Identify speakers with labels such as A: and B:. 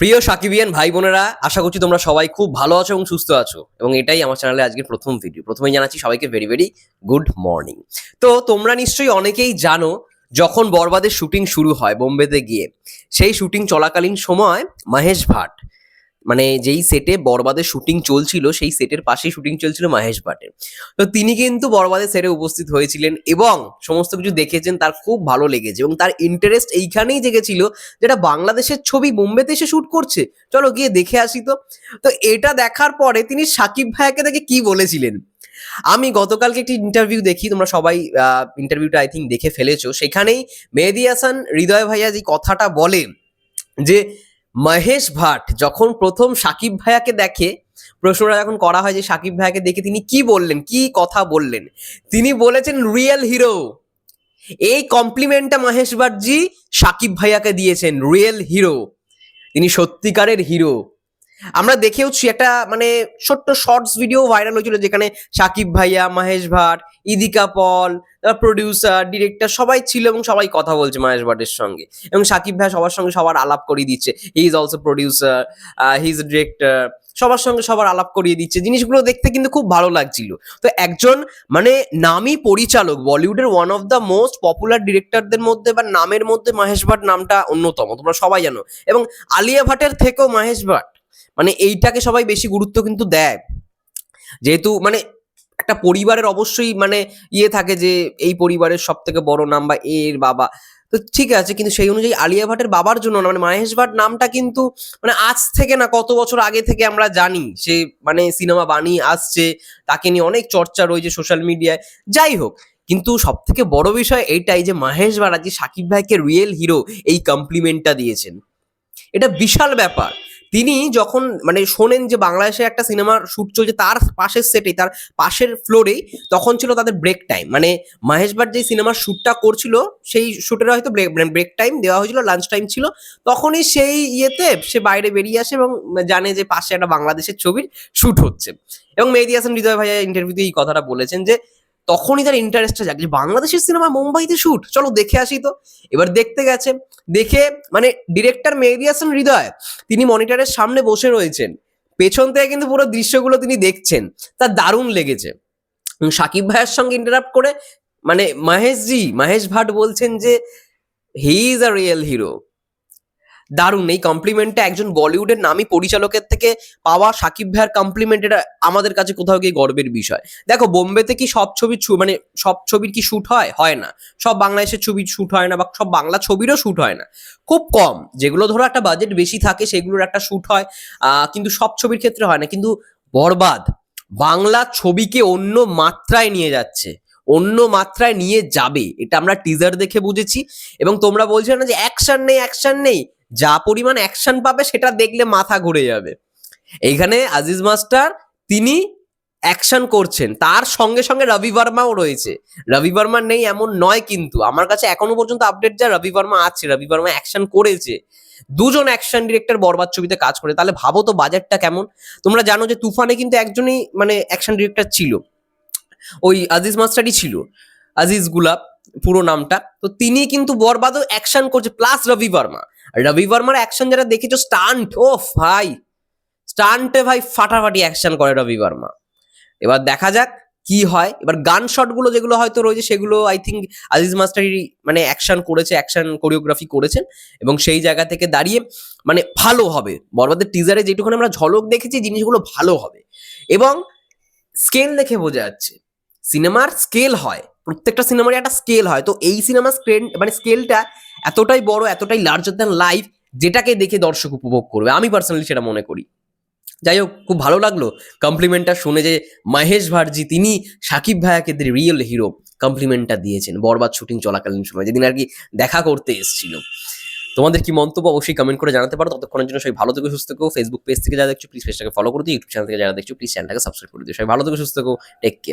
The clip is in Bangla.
A: প্রিয় সাকিবিয়ান ভাই বোনেরা, আশা করছি তোমরা সবাই খুব ভালো আছো এবং সুস্থ আছো। এবং এটাই আমার চ্যানেলে আজকের প্রথম ভিডিও প্রথমেই জানাচ্ছি সবাইকে ভেরি ভেরি গুড মর্নিং তো তোমরা নিশ্চয়ই অনেকেই জানো, যখন বরবাদের শুটিং শুরু হয় বোম্বেতে গিয়ে, সেই শুটিং চলাকালীন সময় মহেশ ভাট মানে যেই সেটে বরবাদের শুটিং চলছিল, সেই সেটের পাশেই শুটিং চলছিল মহেশ ভাটের তো তিনি কিন্তু বরবাদের সেটে উপস্থিত হয়েছিলেন এবং সমস্ত কিছু দেখেছেন, তার খুব ভালো লেগেছে এবং তার ইন্টারেস্ট এইখানেই জেগেছিল যেটা বাংলাদেশের ছবি বোম্বেতে এসে শুট করছে। চলো গিয়ে দেখে আসি তো। তো এটা দেখার পরে তিনি সাকিব ভাইয়াকে দেখে কি বলেছিলেন? আমি গতকালকে একটি ইন্টারভিউ দেখি, তোমরা সবাই ইন্টারভিউটা আই থিঙ্ক দেখে ফেলেছো। সেখানেই মেহেদি হাসান হৃদয় ভাইয়া যে কথাটা বলে যে মহেশ ভাট যখন প্রথম সাকিব ভাইয়াকে দেখে, প্রশ্নটা যখন করা হয় যে সাকিব ভাইয়াকে দেখে তিনি কি বললেন, কি কথা বললেন, তিনি বলেছেন রিয়েল হিরো এই কমপ্লিমেন্টটা মহেশ ভাটজি সাকিব ভাইয়াকে দিয়েছেন রিয়েল হিরো তিনি সত্যিকারের হিরো আমরা দেখেওছি একটা মানে ছোট্ট শর্টস ভিডিও ভাইরাল হয়েছিল যেখানে সাকিব ভাইয়া, মহেশ ভাট, ইদিকা পল প্রডিউসার ডিরেক্টর সবাই ছিল এবং সবাই কথা বলছে মহেশ ভাটের সঙ্গে। এবং সাকিব ভাই সবার সঙ্গে সবার আলাপ করিয়ে দিচ্ছে। He is also producer he is director সবার সঙ্গে সবার আলাপ করিয়ে দিচ্ছে। জিনিসগুলো দেখতে কিন্তু খুব ভালো লাগছিল। তো একজন মানে নামী পরিচালক বলিউডের one of the most popular ডিরেক্টরদের মধ্যে বা নামের মধ্যে মহেশ ভাট নামটা অন্যতম। তোমরা সবাই জানো। এবং আলিয়া ভাটের থেকেও মহেশ ভাট মানে এইটাকে সবাই বেশি গুরুত্ব কিন্তু দেয়। যেহেতু মানে একটা পরিবারের অবশ্যই মানে ইয়ে থাকে যে এই পরিবারের সব থেকে বড় নাম বা এর বাবা। তো ঠিক আছে, কিন্তু সেই অনুযায়ী আলিয়া ভাটের বাবার জন্য না মানে মহেশ ভাট নামটা কিন্তু মানে আজ থেকে না কত বছর আগে থেকে আমরা জানি সে মানে সিনেমা বানিয়ে আসছে, তাকে নিয়ে অনেক চর্চা রয়েছে সোশ্যাল মিডিয়ায়। যাই হোক, কিন্তু সব থেকে বড় বিষয় এইটাই যে মহেশ ভাট আজকে সাকিব ভাইকে রিয়েল হিরো এই কমপ্লিমেন্টটা দিয়েছেন। এটা বিশাল ব্যাপার। তিনি যখন মানে শোনেন যে বাংলাদেশে একটা সিনেমার শুট চলছে তার পাশের সেটেই তার পাশের ফ্লোরেই তখন ছিল তাদের ব্রেক টাইম মানে মহেশ ভাট যে সিনেমার শ্যুটটা করছিল, সেই শ্যুটের হয়তো ব্রেক টাইম দেওয়া হয়েছিল লাঞ্চ টাইম ছিল। তখনই সেই ইয়েতে সে বাইরে বেরিয়ে আসে এবং জানে যে পাশে একটা বাংলাদেশের ছবির শ্যুট হচ্ছে। এবং মেহেদি হাসান হৃদয় ভাইয়া ইন্টারভিউতে এই কথাটা বলেছেন যে তখনই তার ইন্টারেস্টটা জাগে যে বাংলাদেশের সিনেমা মুম্বাইতে শুট চলো দেখে আসি তো। এবার দেখতে গেছে। দেখে মানে ডিরেক্টর মেহেদি হাসান হৃদয়, তিনি মনিটরের সামনে বসে রয়েছেন। পেছন থেকে কিন্তু পুরো দৃশ্যগুলো তিনি দেখছেন। তার দারুণ লেগেছে। সাকিব ভাইয়ের সঙ্গে ইন্টারাপ্ট করে মানে মহেশজি, মহেশ ভাট বলছেন যে he is a real hero দারুণ। এই কমপ্লিমেন্টটা একজন বলিউডের নামী পরিচালকের থেকে পাওয়া সাকিব ভাইয়ের কমপ্লিমেন্ট এটা আমাদের কাছে কোথাও গিয়ে গর্বের বিষয়। দেখো, বোম্বেতে কি সব ছবি মানে সব ছবির কি শ্যুট হয়? হয় না। সব বাংলাদেশের ছবি শ্যুট হয় না বা সব বাংলা ছবিরও শ্যুট হয় না। খুব কম। যেগুলো ধরো একটা বাজেট বেশি থাকে, সেগুলোর একটা শ্যুট হয়। কিন্তু সব ছবির ক্ষেত্রে হয় না। কিন্তু বরবাদ। বাংলা ছবিকে অন্য মাত্রায় নিয়ে যাচ্ছে। অন্য মাত্রায় নিয়ে যাবে। এটা আমরা টিজার দেখে বুঝেছি। এবং তোমরা বলছো না যে অ্যাকশন নেই অ্যাকশন নেই। যা পরিমাণ অ্যাকশন পাবে সেটা দেখলে মাথা ঘুরে যাবে। এইখানে আজিজ মাস্টার তিনি অ্যাকশন করছেন। তার সঙ্গে সঙ্গে রবি বর্মাও রয়েছে। রবি বর্মা নেই এমন নয় কিন্তু। আমার কাছে এখনও পর্যন্ত আপডেট যা রবি বর্মা আছে, রবি বর্মা অ্যাকশন করেছে। দুজন অ্যাকশন ডিরেক্টর বরবাদ ছবিতে কাজ করে। তাহলে ভাবো তো বাজেটটা কেমন? তোমরা জানো যে তুফানে কিন্তু একজনই মানে অ্যাকশন ডিরেক্টর ছিল। ওই আজিজ মাস্টারই ছিল। আজিজ গুলাব পুরো নামটা। তো তিনি কিন্তু বরবাদও অ্যাকশন করছে প্লাস রবি বর্মা রবি বর্মার অ্যাকশন যারা দেখেছ স্টান্ট ও ভাই। স্টান্টে ভাই ফাটাফাটি অ্যাকশন করে রবি বর্মা। এবার দেখা যাক কি হয়। এবার গান শটগুলো যেগুলো হয়তো রয়েছে, সেগুলো আই থিঙ্ক আজিজ মাস্টারি মানে অ্যাকশন করেছে অ্যাকশন কোরিওগ্রাফি করেছেন এবং সেই জায়গা থেকে দাঁড়িয়ে মানে ভালো হবে। বরবাদের টিজারে যেটুকুনি আমরা ঝলক দেখেছি, জিনিসগুলো ভালো হবে। এবং স্কেল দেখে বোঝা যাচ্ছে। সিনেমার স্কেল হয়। প্রত্যেকটা সিনেমারই একটা স্কেল হয়। তো এই সিনেমার স্ক্রেন মানে স্কেলটা এতটাই বড়, এতটাই লার্জার দ্যান লাইফ যেটাকে দেখে দর্শক উপভোগ করবে। আমি পার্সোনালি সেটা মনে করি। যাই হোক, খুব ভালো লাগল কমপ্লিমেন্টটা শুনে যে মহেশ ভাটজি তিনি সাকিব ভাইয়াকে রিয়েল হিরো কমপ্লিমেন্টটা দিয়েছেন, বরবাদ শুটিং চলাকালীন সময়, যেদিন আর কি দেখা করতে এসেছিল। তোমাদের কি মন্তব্য অবশ্যই কমেন্ট করে জানাতে পারো। ততক্ষণের জন্য সবাই ভালো থেকে, সুস্থ থেকো। ফেসবুক পেজ থেকে যারা দেখছ প্লিজ পেজটাকে ফলো করে দিও ইউটিউব চ্যানেল থেকে যারা দেখছ প্লিজ চ্যানেলটাকে সাবস্ক্রাইব করে দিও। সবাই ভালো থেকে, সুস্থ থেকো। Take care